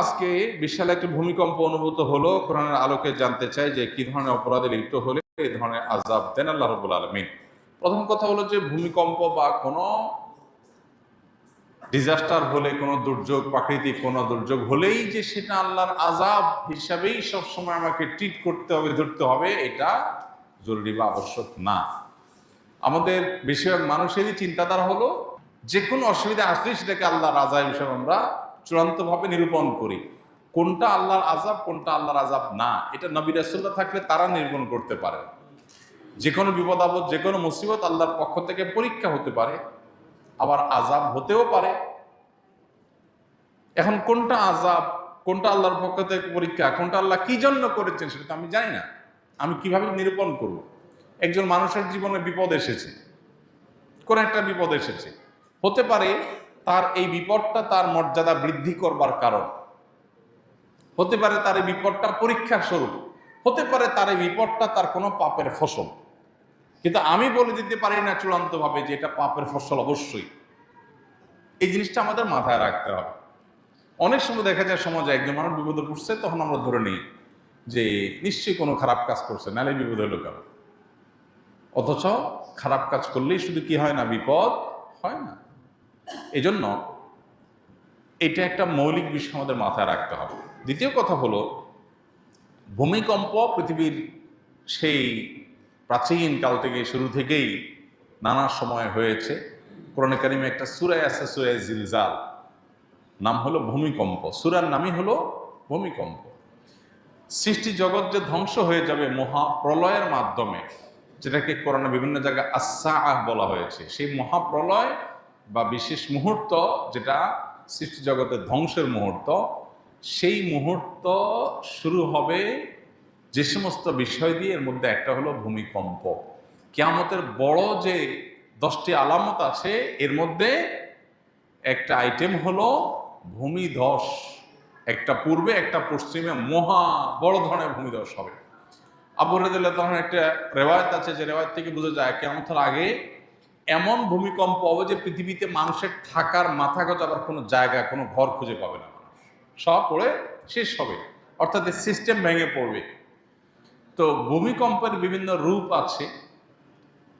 আজকে বিশাল একটা ভূমিকম্প অনুভূত হলো। কোরআনের আলোকে জানতে চাই যে কি ধরনের অপরাধে লিপ্ত হলে এই ধরনের আজাব দেন আল্লাহ রবুল আলমিন। প্রথম কথা হলো যে ভূমিকম্প বা কোনো ডিজাস্টার হলে, কোনো দুর্যোগ, প্রাকৃতিক কোনো দুর্যোগ হলেই যে সেটা আল্লাহর আজাব হিসাবেই সবসময় আমাকে ট্রিট করতে হবে, ধরতে হবে, এটা জরুরি বা আবশ্যক না। আমাদের বেশিরভাগ মানুষেরই চিন্তাধারা হলো যে কোনো অসুবিধা আসলেই সেটাকে আল্লাহর আজাব হিসাবে আমরা চূড়ান্তভাবে নিরূপণ করি। কোনটা আল্লাহর আজাব কোনটা আল্লাহর আজাব না, এটা নবী রাসুল্লাহ থাকলে তারা নিরূপণ করতে পারে। যে কোনো বিপদ আপদ যে কোনো মুসিবত আল্লাহর পক্ষ থেকে পরীক্ষা হতে পারে, আবার আজাব হতেও পারে। এখন কোনটা আজাব কোনটা আল্লাহর পক্ষ থেকে পরীক্ষা, কোনটা আল্লাহ কি জন্য করেছেন সেটা তো আমি জানি না। আমি কীভাবে নিরূপণ করব? একজন মানুষের জীবনে বিপদ এসেছে। কোন একটা বিপদ এসেছে। হতে পারে তার এই বিপদটা তার মর্যাদা বৃদ্ধি করবার কারণ। হতে পারে তার এই বিপদটা পরীক্ষার স্বরূপ, হতে পারে তার এই বিপদটা তার কোনো পাপের ফসল। কিন্তু আমি বলে দিতে পারি না চূড়ান্তভাবে যে এটা পাপের ফসল অবশ্যই। এই জিনিসটা আমাদের মাথায় রাখতে হবে। অনেক সময় দেখা যায় সমাজে একজন মানুষ বিপদে পড়ছে, তখন আমরা ধরে নিই যে নিশ্চয়ই কোনো খারাপ কাজ করছে, নাহলে বিপদ হলো কেন? অথচ খারাপ কাজ করলেই শুধু কি হয় না, বিপদ হয় না। এই জন্য এটা একটা মৌলিক বিষয় আমাদের মাথায় রাখতে হবে। দ্বিতীয় কথা হলো, ভূমিকম্প পৃথিবীর সেই প্রাচীন কাল থেকে শুরু থেকেই নানা সময় হয়েছে। কোরআন কারিমে একটা সুরায় আছে সুরায় জিলজাল। নাম হলো ভূমিকম্প। সুরার নামই হলো ভূমিকম্প। সৃষ্টি জগৎ যে ধ্বংস হয়ে যাবে মহাপ্রলয়ের মাধ্যমে, যেটাকে কোরআনে বিভিন্ন জায়গায় আসাহ বলা হয়েছে, সেই মহাপ্রলয় বা বিশেষ মুহূর্ত যেটা সৃষ্টি জগতের ধ্বংসের মুহূর্ত, সেই মুহূর্ত শুরু হবে যে সমস্ত বিষয় দিয়ে, এর মধ্যে একটা হলো ভূমিকম্প। কেয়ামতের বড় যে দশটি আলামত আছে, এর মধ্যে একটা আইটেম হলো ভূমিধস। একটা পূর্বে, একটা পশ্চিমে, মহা বড় ধরনের ভূমিধস হবে। আবু রাদিল্লাহ তখন একটা রেওয়ায়ত আছে, যে রেওয়ায়ত থেকে বোঝা যায় কেমতের আগে এমন ভূমিকম্প হবে যে পৃথিবীতে মানুষের থাকার মাথা আবার কোনো জায়গা, কোনো ঘর খুঁজে পাবে না সব পড়ে, শেষ হবে। অর্থাৎ সিস্টেম ভেঙে পড়বে। তো ভূমিকম্পের বিভিন্ন রূপ আছে।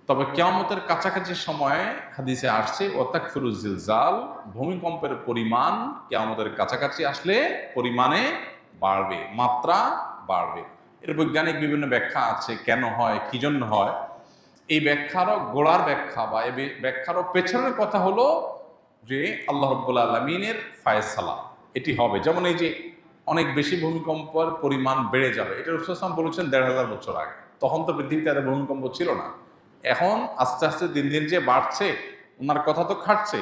তবে কেয়ামতের কাছাকাছি সময়ে হাদিসে আসছে অর্থাৎ ওতাক জাল ভূমিকম্পের পরিমাণ কেয়ামতের কাছাকাছি আসলে পরিমাণে বাড়বে, মাত্রা বাড়বে। এর বৈজ্ঞানিক বিভিন্ন ব্যাখ্যা আছে, কেন হয়, কি জন্য হয়। এই ব্যাখ্যারও গোড়ার ব্যাখ্যা বা এই ব্যাখ্যারও পেছনের কথা হলো যে আল্লাহ রব্বুল আলমিনের ফায়সালা, এটি হবে। যেমন এই যে অনেক বেশি ভূমিকম্পের পরিমাণ বেড়ে যাবে, এটা রসুলাম বলেছেন দেড় হাজার বছর আগে। তখন তো পৃথিবীতে এত ভূমিকম্প ছিল না। এখন আস্তে আস্তে দিন দিন যে বাড়ছে, ওনার কথা তো খাটছে।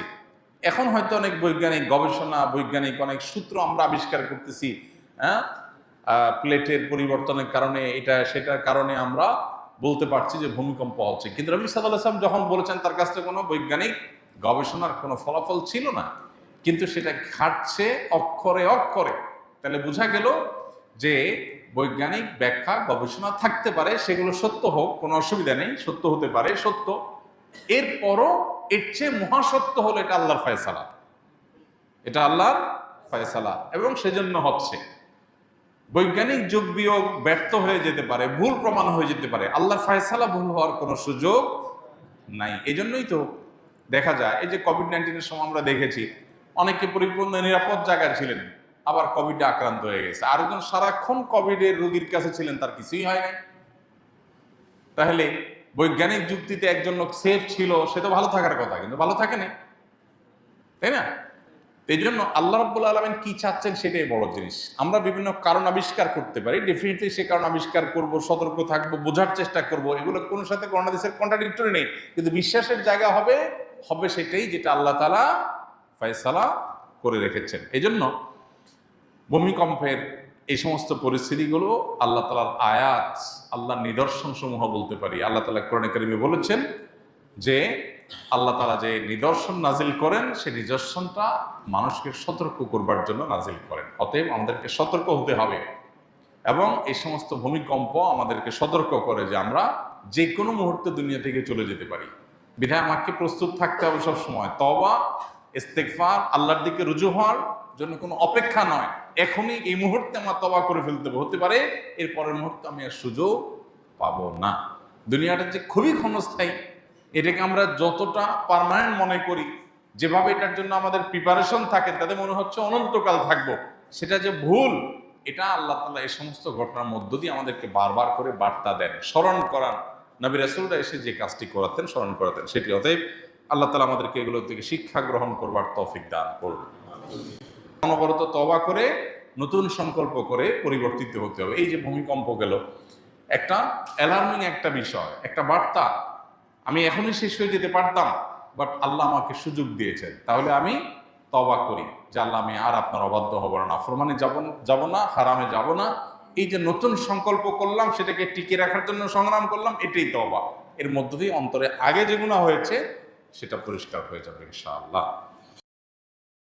এখন হয়তো অনেক বৈজ্ঞানিক গবেষণা, বৈজ্ঞানিক অনেক সূত্র আমরা আবিষ্কার করতেছি হ্যাঁ? প্লেটের পরিবর্তনের কারণে, এটা, সেটার কারণে আমরা বলতে পারছি যে ভূমিকম্প হচ্ছে। কিন্তু রবি আসলাম যখন বলেছেন, তার কাছ থেকে কোনো বৈজ্ঞানিক গবেষণার কোনো ফলাফল ছিল না। কিন্তু সেটা খাটছে অক্ষরে অক্ষরে। তাহলে বোঝা গেল যে বৈজ্ঞানিক ব্যাখ্যা, গবেষণা থাকতে পারে, সেগুলো সত্য হোক, কোনো অসুবিধা নেই, সত্য হতে পারে, সত্য। এরপরও এর চেয়ে মহাসত্য হলো এটা আল্লাহর ফয়সালা। এটা আল্লাহর ফয়সালা এবং সেজন্য হচ্ছে। বৈজ্ঞানিক যোগ বিয়োগ ব্যর্থ হয়ে যেতে পারে, ভুল প্রমাণ হয়ে যেতে পারে। আল্লাহর ফায়সালা ভুল হওয়ার কোনো সুযোগ নাই। এই জন্যই তো দেখা যায়, এই যে কোভিড নাইন্টিনের সময় আমরা দেখেছি, অনেকে পরিপূর্ণ নিরাপদ জায়গায় ছিলেন, আবার কোভিডে আক্রান্ত হয়ে গেছে। আরেকজন সারাক্ষণ কোভিডের রোগীর কাছে ছিলেন, তার কিছুই হয় নাই। তাহলে বৈজ্ঞানিক যুক্তিতে একজন লোক সেফ ছিল, সে তো ভালো থাকার কথা, কিন্তু ভালো থাকে না তাই না? এই জন্য আল্লাহ রব্বুল আলমেন কি চাচ্ছেন সেটাই বড় জিনিস। আমরা বিভিন্ন কারণ আবিষ্কার করতে পারি। ডেফিনেটলি সে কারণ আবিষ্কার করব, সতর্ক থাকব, বোঝার চেষ্টা করব। এগুলো কোনো সাথে কোনো দেশের কন্ট্রাডিক্টরি নেই। কিন্তু বিশ্বাসের জায়গা হবে হবে সেটাই যেটা আল্লাহ তালা ফয়সালা করে রেখেছেন। এই জন্য ভূমিকম্পের এই সমস্ত পরিস্থিতিগুলো আল্লাহ তালার আয়াত আল্লাহ নিদর্শন সমূহ বলতে পারি। আল্লাহ তালা কোরআন করিমে বলেছেন যে আল্লাহ তালা যে নিদর্শন নাজিল করেন সেই নিদর্শনটা মানুষকে সতর্ক করবার জন্য নাজিল করেন। অতএব আমাদেরকে সতর্ক হতে হবে এবং এই সমস্ত ভূমিকম্প আমাদেরকে সতর্ক করে যে আমরা যে কোনো মুহূর্তে দুনিয়া থেকে চলে যেতে পারি। বিধায় আমাকে প্রস্তুত থাকতে হবে সব সময় তবা ইস্তেকফার আল্লাহর দিকে রুজু হওয়ার জন্য কোনো অপেক্ষা নয়। এখনই এই মুহূর্তে আমার তবা করে ফেলতে হতে পারে এর পরের মুহূর্তে আমি আর সুযোগ পাবো না। দুনিয়াটা যে খুবই ক্ষণস্থায়ী। এটাকে আমরা যতটা পারমানেন্ট মনে করি, যেভাবে এটার জন্য আমাদের প্রিপারেশন থাকে, তাতে মনে হচ্ছে অনন্তকাল থাকব, সেটা যে ভুল, এটা আল্লাহ তালা এই সমস্ত ঘটনার মধ্য দিয়ে আমাদেরকে বারবার করে বার্তা দেন, স্মরণ করান। নবী রাসুলরা এসে যে কাজটি করাতেন, স্মরণ করাতেন, সেটি অতএব আল্লাহ তালা আমাদেরকে এগুলো থেকে শিক্ষা গ্রহণ করবার তৌফিক দান করুন। অনবরত তবা করে, নতুন সংকল্প করে পরিবর্তিত হতে হবে। এই যে ভূমিকম্প গেল, একটা অ্যালার্মিং একটা বিষয়, একটা বার্তা আমি এখনই শেষ হয়ে যেতে পারতাম বাট আল্লাহ আমাকে সুযোগ দিয়েছেন। তাহলে আমি তবা করি, যে আল্লাহ আমি আর আপনার অবাধ্য হব না ফরমানে যাব যাব না, হারামে যাব না। এই যে নতুন সংকল্প করলাম, সেটাকে টিকে রাখার জন্য সংগ্রাম করলাম, এটাই তবা এর মধ্য দিয়ে অন্তরে আগে যেগুলো হয়েছে, সেটা পরিষ্কার হয়ে যাবে, ইনশাআল্লাহ।